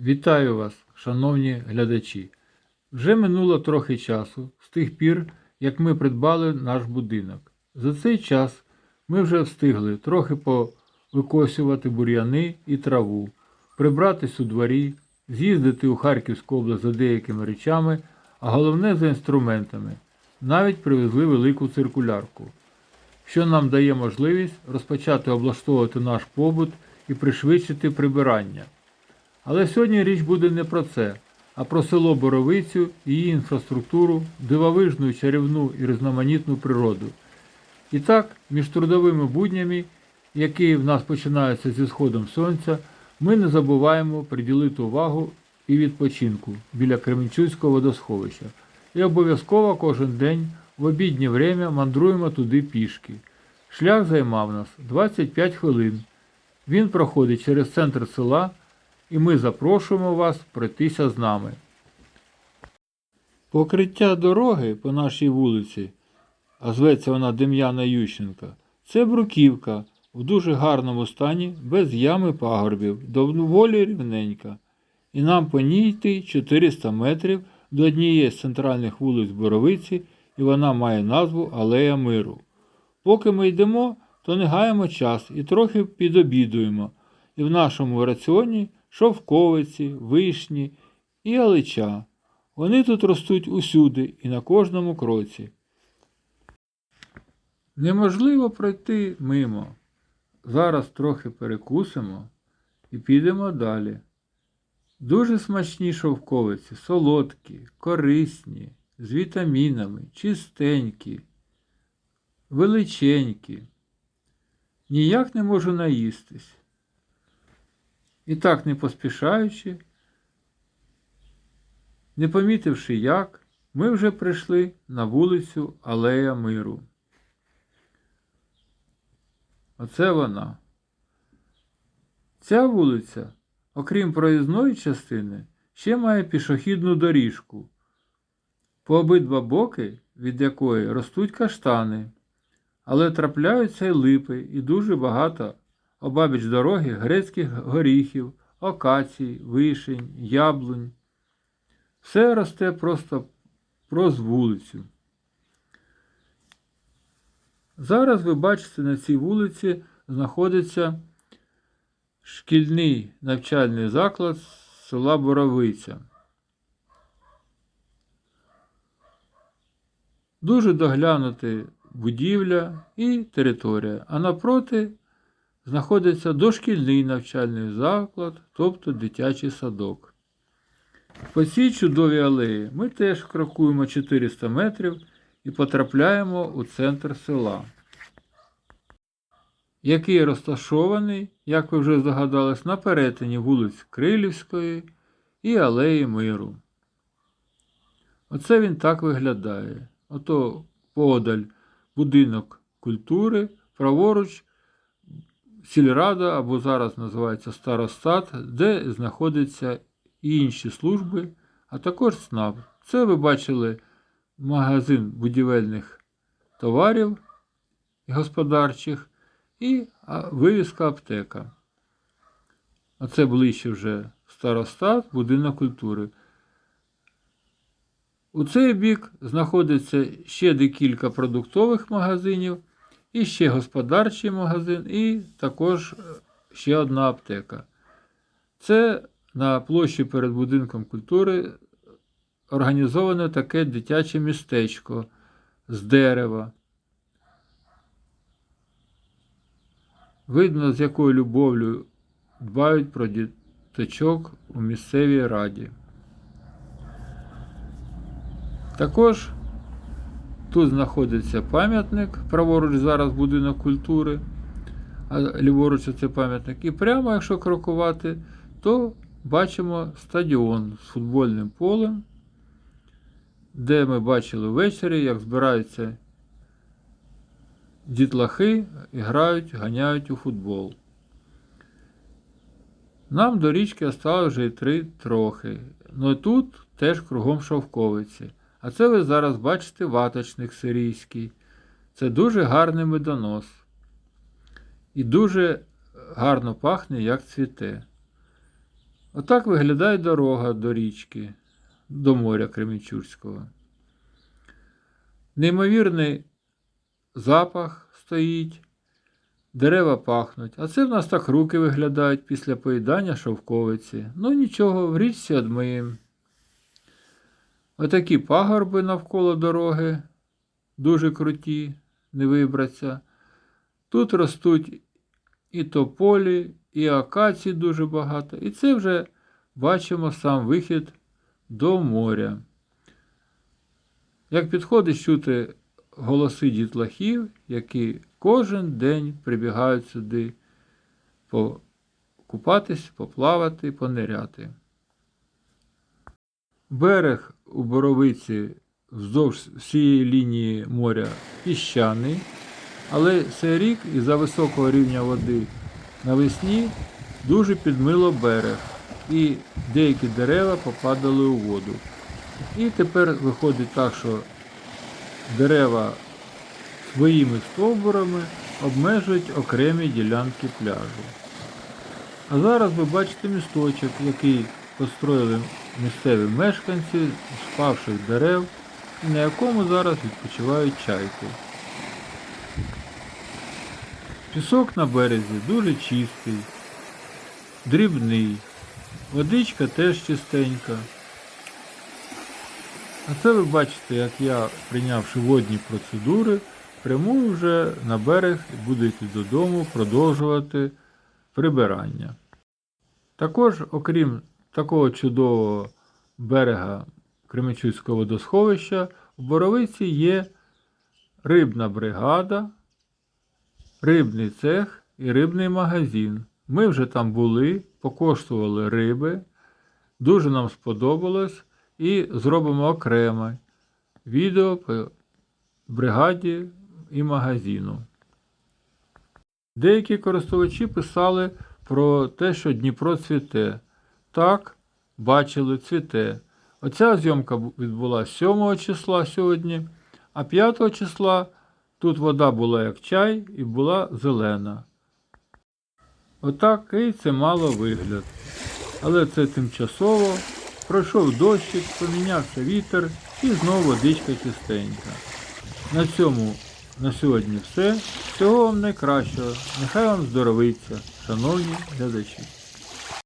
Вітаю вас, шановні глядачі. Вже минуло трохи часу з тих пір, як ми придбали наш будинок. За цей час ми вже встигли трохи повикосювати бур'яни і траву, прибратись у дворі, з'їздити у Харківську область за деякими речами, а головне за інструментами. Навіть привезли велику циркулярку, що нам дає можливість розпочати облаштовувати наш побут і пришвидшити прибирання. Але сьогодні річ буде не про це, а про село Боровицю, її інфраструктуру, дивовижну, чарівну і різноманітну природу. І так, між трудовими буднями, які в нас починаються зі сходом сонця, ми не забуваємо приділити увагу і відпочинку біля Кременчуцького водосховища. І обов'язково кожен день в обіднє время мандруємо туди пішки. Шлях займав нас 25 хвилин. Він проходить через центр села і ми запрошуємо вас пройтися з нами. Покриття дороги по нашій вулиці, а зветься вона Дем'яна Ющенка, це бруківка в дуже гарному стані, без ями пагорбів, доволі рівненька. І нам по ній йти 400 метрів до однієї з центральних вулиць Боровиці, і вона має назву Алея Миру. Поки ми йдемо, то не гаємо час і трохи підобідуємо. І в нашому раціоні шовковиці, вишні і алича. Вони тут ростуть усюди і на кожному кроці. Неможливо пройти мимо. Зараз трохи перекусимо і підемо далі. Дуже смачні шовковиці, солодкі, корисні, з вітамінами, чистенькі, величенькі. Ніяк не можу наїстись. І так не поспішаючи, не помітивши як, ми вже прийшли на вулицю Алея Миру. Оце вона. Ця вулиця, окрім проїзної частини, ще має пішохідну доріжку, по обидва боки, від якої ростуть каштани, але трапляються й липи і дуже багато обабіч дороги грецьких горіхів, окацій, вишень, яблунь. Все росте просто проз вулицю. Зараз ви бачите, на цій вулиці знаходиться шкільний навчальний заклад села Боровиця. Дуже доглянути будівля і територія, а напроти знаходиться дошкільний навчальний заклад, тобто дитячий садок. По цій чудовій алеї ми теж крокуємо 400 метрів і потрапляємо у центр села, який розташований, як ви вже здогадались, на перетині вулиць Крилівської і Алеї Миру. Оце він так виглядає. Ото подаль будинок культури, праворуч сільрада або зараз називається старостат, де знаходяться інші служби, а також СНАП. Це ви бачили магазин будівельних товарів господарчих і вивіска аптека. А це ближче вже старостат, будинок культури. У цей бік знаходиться ще декілька продуктових магазинів, і ще господарчий магазин, і також ще одна аптека. Це на площі перед будинком культури організоване таке дитяче містечко з дерева. Видно, з якою любов'ю дбають про діточок у місцевій раді. Також тут знаходиться пам'ятник, праворуч зараз будинок культури, а ліворуч це пам'ятник. І прямо, якщо крокувати, то бачимо стадіон з футбольним полем, де ми бачили ввечері, як збираються дітлахи і грають, ганяють у футбол. Нам до річки осталось вже три трохи. Ну тут теж кругом шовковиці. А це ви зараз бачите ваточник сирійський. Це дуже гарний медонос. І дуже гарно пахне, як цвіте. Отак виглядає дорога до річки, до моря Кремінчурського. Неймовірний запах стоїть, дерева пахнуть. А це в нас так руки виглядають після поїдання шовковиці. Ну нічого, в річці одмиємо. Отакі пагорби навколо дороги, дуже круті, не вибраться. Тут ростуть і тополі, і акації дуже багато. І це вже бачимо сам вихід до моря. Як підходить чути голоси дітлахів, які кожен день прибігають сюди покупатись, поплавати, пониряти. Берег у Боровиці вздовж всієї лінії моря піщаний, але цей рік із-за високого рівня води навесні дуже підмило берег, і деякі дерева попадали у воду. І тепер виходить так, що дерева своїми стовбурами обмежують окремі ділянки пляжу. А зараз ви бачите місточок, який построїли місцеві мешканці з дерев, на якому зараз відпочивають чайки. Пісок на березі дуже чистий, дрібний, водичка теж чистенька. А це ви бачите, як я, прийнявши водні процедури, прямую вже на берег і буду йти додому продовжувати прибирання. Також, окрім такого чудового берега Кременчуцького водосховища, у Боровиці є рибна бригада, рибний цех і рибний магазин. Ми вже там були, покоштували риби, дуже нам сподобалось і зробимо окреме відео по бригаді і магазину. Деякі користувачі писали про те, що Дніпро цвіте. Так, бачили, цвіте. Оця зйомка бу- відбулася 7 числа сьогодні, а 5 числа тут вода була як чай і була зелена. Отакий це мало вигляд. Але це тимчасово. Пройшов дощик, помінявся вітер і знову водичка чистенька. На цьому на сьогодні все. Всього вам найкращого. Нехай вам здоровиться, шановні глядачі.